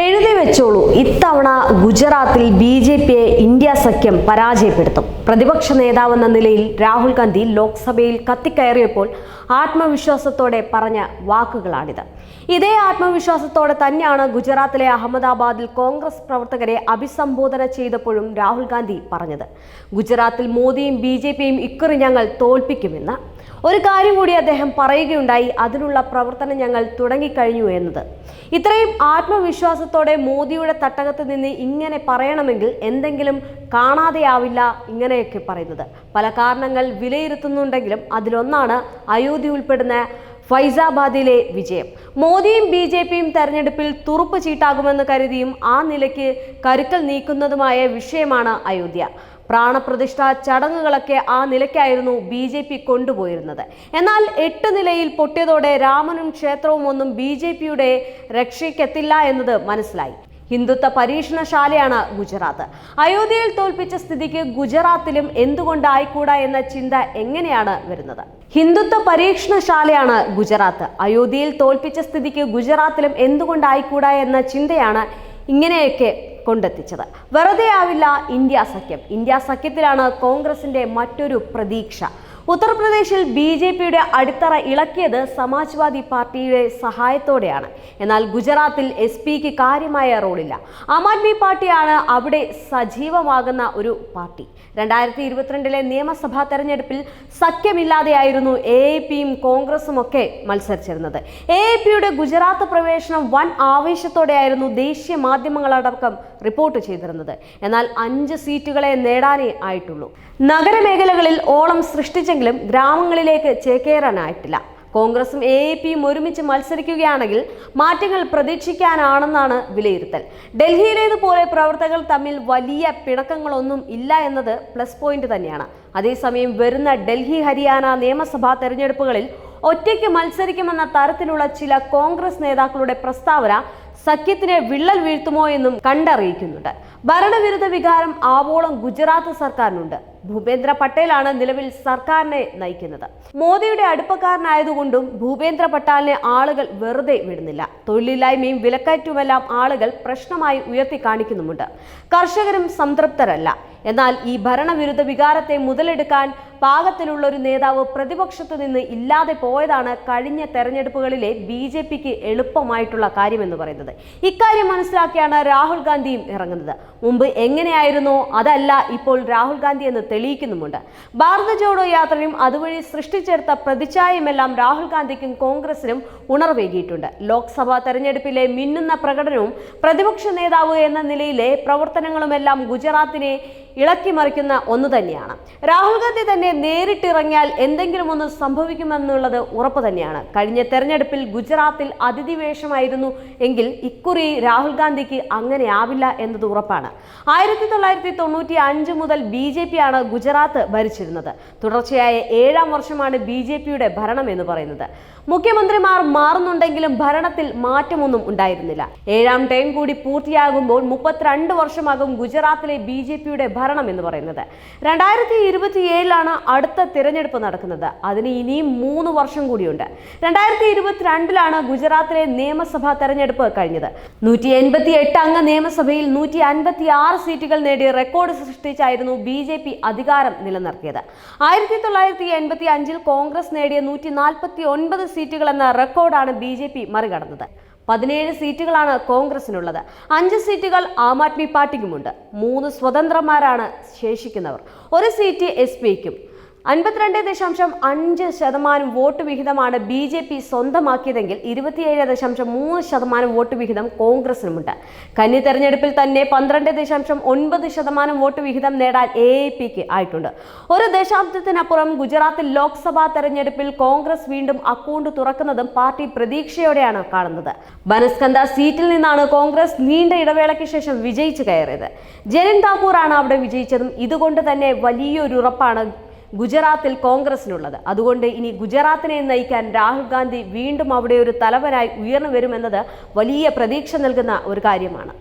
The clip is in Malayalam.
എഴുതി വെച്ചോളൂ. ഇത്തവണ ഗുജറാത്തിൽ ബി ജെ പിയെ ഇന്ത്യ സഖ്യം പരാജയപ്പെടുത്തും. പ്രതിപക്ഷ നേതാവെന്ന നിലയിൽ രാഹുൽ ഗാന്ധി ലോക്സഭയിൽ കത്തിക്കയറിയപ്പോൾ ആത്മവിശ്വാസത്തോടെ പറഞ്ഞ വാക്കുകളാണിത്. ഇതേ ആത്മവിശ്വാസത്തോടെ തന്നെയാണ് ഗുജറാത്തിലെ അഹമ്മദാബാദിൽ കോൺഗ്രസ് പ്രവർത്തകരെ അഭിസംബോധന ചെയ്തപ്പോഴും രാഹുൽ ഗാന്ധി പറഞ്ഞത്. ഗുജറാത്തിൽ മോദിയും ബി ജെ പിയും ഇക്കുറി ഞങ്ങൾ തോൽപ്പിക്കുമെന്ന് ഒരു കാര്യം കൂടി അദ്ദേഹം പറയുകയുണ്ടായി. അതിനുള്ള പ്രവർത്തനം ഞങ്ങൾ തുടങ്ങിക്കഴിഞ്ഞു എന്നത്. ഇത്രയും ആത്മവിശ്വാസത്തോടെ മോദിയുടെ തട്ടകത്ത് നിന്ന് ഇങ്ങനെ പറയണമെങ്കിൽ എന്തെങ്കിലും കാണാതെയാവില്ല ഇങ്ങനെയൊക്കെ പറയുന്നത്. പല കാരണങ്ങൾ വിലയിരുത്തുന്നുണ്ടെങ്കിലും അതിലൊന്നാണ് അയോധ്യ ഉൾപ്പെടുന്ന ഫൈസാബാദിലെ വിജയം. മോദിയും ബി ജെ പിയും തെരഞ്ഞെടുപ്പിൽ തുറുപ്പ് ചീട്ടാകുമെന്ന് കരുതിയും ആ നിലയ്ക്ക് കരുക്കൽ നീക്കുന്നതുമായ വിഷയമാണ് അയോധ്യ. പ്രാണപ്രതിഷ്ഠ ചടങ്ങുകളൊക്കെ ആ നിലയ്ക്കായിരുന്നു ബി ജെ പി കൊണ്ടുപോയിരുന്നത്. എന്നാൽ എട്ട് നിലയിൽ പൊട്ടിയതോടെ രാമനും ക്ഷേത്രവും ഒന്നും ബി ജെ പിയുടെ രക്ഷയ്ക്കെത്തില്ല എന്നത് മനസ്സിലായി. ഹിന്ദുത്വ പരീക്ഷണശാലയാണ് ഗുജറാത്ത്. അയോധ്യയിൽ തോൽപ്പിച്ച സ്ഥിതിക്ക് ഗുജറാത്തിലും എന്തുകൊണ്ടായിക്കൂടാ എന്ന ചിന്ത എങ്ങനെയാണ് വരുന്നത്? ഹിന്ദുത്വ പരീക്ഷണശാലയാണ് ഗുജറാത്ത്. അയോധ്യയിൽ തോൽപ്പിച്ച സ്ഥിതിക്ക് ഗുജറാത്തിലും എന്തുകൊണ്ടായിക്കൂടാ എന്ന ചിന്തയാണ് ഇങ്ങനെയൊക്കെ കൊണ്ടെത്തിച്ചത്. വെറുതെ ആവില്ല ഇന്ത്യ സഖ്യം. ഇന്ത്യ സഖ്യത്തിലാണ് കോൺഗ്രസിന്റെ മറ്റൊരു പ്രതീക്ഷ. ഉത്തർപ്രദേശിൽ ബി ജെ പിയുടെ അടിത്തറ ഇളക്കിയത് സമാജ്വാദി പാർട്ടിയുടെ സഹായത്തോടെയാണ്. എന്നാൽ ഗുജറാത്തിൽ എസ് പിക്ക് കാര്യമായ റോളില്ല. ആം ആദ്മി പാർട്ടിയാണ് അവിടെ സജീവമാകുന്ന ഒരു പാർട്ടി. രണ്ടായിരത്തി ഇരുപത്തിരണ്ടിലെ നിയമസഭാ തെരഞ്ഞെടുപ്പിൽ സഖ്യമില്ലാതെയായിരുന്നു എ എ പിയും കോൺഗ്രസും ഒക്കെ മത്സരിച്ചിരുന്നത്. എ എ പിയുടെ ഗുജറാത്ത് പ്രവേശനം വൻ ആവേശത്തോടെയായിരുന്നു ദേശീയ മാധ്യമങ്ങളടക്കം റിപ്പോർട്ട് ചെയ്തിരുന്നത്. എന്നാൽ അഞ്ച് സീറ്റുകളെ നേടാനേ ആയിട്ടുള്ളൂ. നഗരമേഖലകളിൽ ഓളം സൃഷ്ടിച്ചെങ്കിലും ഗ്രാമങ്ങളിലേക്ക് ചേക്കേറാനായിട്ടില്ല. കോൺഗ്രസും എ പിയും ഒരുമിച്ച് മത്സരിക്കുകയാണെങ്കിൽ മാറ്റങ്ങൾ പ്രതീക്ഷിക്കാനാണെന്നാണ് വിലയിരുത്തൽ. ഡൽഹിയിലേതുപോലെ പ്രവർത്തകർ തമ്മിൽ വലിയ പിണക്കങ്ങളൊന്നും ഇല്ല എന്നത് പ്ലസ് പോയിന്റ് തന്നെയാണ്. അതേസമയം വരുന്ന ഡൽഹി ഹരിയാന നിയമസഭാ തെരഞ്ഞെടുപ്പുകളിൽ ഒറ്റയ്ക്ക് മത്സരിക്കുമെന്ന തരത്തിലുള്ള ചില കോൺഗ്രസ് നേതാക്കളുടെ പ്രസ്താവന സഖ്യത്തിനെ വിള്ളൽ വീഴ്ത്തുമോ എന്നും കണ്ടറിയിക്കുന്നുണ്ട്. ഭരണവിരുദ്ധ വികാരം ആവോളം ഗുജറാത്ത് സർക്കാരിനുണ്ട്. ഭൂപേന്ദ്ര പട്ടേലാണ് നിലവിൽ സർക്കാരിനെ നയിക്കുന്നത്. മോദിയുടെ അടുപ്പക്കാരനായതുകൊണ്ടും ഭൂപേന്ദ്ര പട്ടാലിനെ ആളുകൾ വെറുതെ വിടുന്നില്ല. തൊഴിലില്ലായ്മയും വിലക്കയറ്റുമെല്ലാം ആളുകൾ പ്രശ്നമായി ഉയർത്തി കാണിക്കുന്നുമുണ്ട്. കർഷകരും സംതൃപ്തരല്ല. എന്നാൽ ഈ ഭരണവിരുദ്ധ വികാരത്തെ മുതലെടുക്കാൻ പാകത്തിലുള്ള ഒരു നേതാവ് പ്രതിപക്ഷത്തു നിന്ന് ഇല്ലാതെ പോയതാണ് കഴിഞ്ഞ തെരഞ്ഞെടുപ്പുകളിലെ ബി ജെ പിക്ക് എളുപ്പമായിട്ടുള്ള കാര്യമെന്ന് പറയുന്നത്. ഇക്കാര്യം മനസ്സിലാക്കിയാണ് രാഹുൽ ഗാന്ധിയും ഇറങ്ങുന്നത്. മുമ്പ് എങ്ങനെയായിരുന്നോ അതല്ല ഇപ്പോൾ രാഹുൽ ഗാന്ധി എന്ന് തെളിയിക്കുന്നുമുണ്ട്. ഭാരത ജോഡോ യാത്രയും അതുവഴി സൃഷ്ടിച്ചെടുത്ത പ്രതിച്ഛായമെല്ലാം രാഹുൽ ഗാന്ധിക്കും കോൺഗ്രസിനും ഉണർവേകിയിട്ടുണ്ട്. ലോക്സഭാ തെരഞ്ഞെടുപ്പിലെ മിന്നുന്ന പ്രകടനവും പ്രതിപക്ഷ നേതാവ് എന്ന നിലയിലെ പ്രവർത്തനങ്ങളുമെല്ലാം ഗുജറാത്തിനെ ഇളക്കിമറിക്കുന്ന ഒന്ന് തന്നെയാണ്. രാഹുൽ ഗാന്ധി തന്നെ നേരിട്ടിറങ്ങിയാൽ എന്തെങ്കിലും ഒന്ന് സംഭവിക്കുമെന്നുള്ളത് ഉറപ്പ് തന്നെയാണ്. കഴിഞ്ഞ തെരഞ്ഞെടുപ്പിൽ ഗുജറാത്തിൽ അതിഥി വേഷമായിരുന്നു എങ്കിൽ ഇക്കുറി രാഹുൽ ഗാന്ധിക്ക് അങ്ങനെ ആവില്ല എന്നത് ഉറപ്പാണ്. ആയിരത്തി തൊള്ളായിരത്തി തൊണ്ണൂറ്റി അഞ്ച് മുതൽ ബി ജെ പി ആണ് ഗുജറാത്ത് ഭരിച്ചിരുന്നത്. തുടർച്ചയായ ഏഴാം വർഷമാണ് ബി ഭരണം എന്ന് പറയുന്നത്. മുഖ്യമന്ത്രിമാർ മാറുന്നുണ്ടെങ്കിലും ഭരണത്തിൽ മാറ്റമൊന്നും ഉണ്ടായിരുന്നില്ല. ഏഴാം ടേം കൂടി പൂർത്തിയാകുമ്പോൾ മുപ്പത്തിരണ്ട് വർഷമാകും ഗുജറാത്തിലെ ബി ജെ പിയുടെ ഭരണം എന്ന് പറയുന്നത്. രണ്ടായിരത്തി ഇരുപത്തിയേഴിലാണ് അടുത്ത തിരഞ്ഞെടുപ്പ് നടക്കുന്നത്. അതിന് ഇനിയും മൂന്ന് വർഷം കൂടിയുണ്ട്. രണ്ടായിരത്തി ഇരുപത്തിരണ്ടിലാണ് ഗുജറാത്തിലെ നിയമസഭാ തെരഞ്ഞെടുപ്പ് കഴിഞ്ഞത്. നൂറ്റി എൺപത്തി എട്ട് അംഗ നിയമസഭയിൽ നൂറ്റി അൻപത്തി ആറ് സീറ്റുകൾ നേടി റെക്കോർഡ് സൃഷ്ടിച്ചായിരുന്നു ബി ജെ പി അധികാരം നിലനിർത്തിയത്. ആയിരത്തി തൊള്ളായിരത്തി എൺപത്തി അഞ്ചിൽ കോൺഗ്രസ് നേടിയ നൂറ്റി നാൽപ്പത്തി ഒൻപത് സീറ്റുകൾ എന്ന റെക്കോർഡാണ് ബി ജെ പി മറികടന്നത്. പതിനേഴ് സീറ്റുകളാണ് കോൺഗ്രസിനുള്ളത്. അഞ്ച് സീറ്റുകൾ ആം ആദ്മി പാർട്ടിക്കുമുണ്ട്. മൂന്ന് സ്വതന്ത്രന്മാരാണ് ശേഷിക്കുന്നവർ. ഒരു സീറ്റ് എസ് പിക്കും അൻപത്തിരണ്ട് ദശാംശം അഞ്ച് ശതമാനം വോട്ട് വിഹിതമാണ് ബി ജെ പി സ്വന്തമാക്കിയതെങ്കിൽ ഇരുപത്തിയേഴ് ദശാംശം മൂന്ന് ശതമാനം വോട്ട് വിഹിതം കോൺഗ്രസിനുമുണ്ട്. കന്നി തെരഞ്ഞെടുപ്പിൽ തന്നെ പന്ത്രണ്ട് ദശാംശം ഒൻപത് ശതമാനം വോട്ട് വിഹിതം നേടാൻ എ പിക്ക് ആയിട്ടുണ്ട്. ഒരു ദശാബ്ദത്തിനപ്പുറം ഗുജറാത്തിൽ ലോക്സഭാ തെരഞ്ഞെടുപ്പിൽ കോൺഗ്രസ് വീണ്ടും അക്കൗണ്ട് തുറക്കുന്നതും പാർട്ടി പ്രതീക്ഷയോടെയാണ് കാണുന്നത്. ബനസ്കന്ധ സീറ്റിൽ നിന്നാണ് കോൺഗ്രസ് നീണ്ട ഇടവേളയ്ക്ക് ശേഷം വിജയിച്ചു കയറിയത്. ജനൻ താക്കൂറാണ് അവിടെ വിജയിച്ചതും ഇതുകൊണ്ട് തന്നെ വലിയൊരു ഉറപ്പാണ് ഗുജറാത്തിൽ കോൺഗ്രസിനുള്ളത്. അതുകൊണ്ട് ഇനി ഗുജറാത്തിനെ നയിക്കാൻ രാഹുൽ ഗാന്ധി വീണ്ടും അവിടെ ഒരു തലവനായി ഉയർന്നു വരുമെന്നത് വലിയ പ്രതീക്ഷ നൽകുന്ന ഒരു കാര്യമാണ്.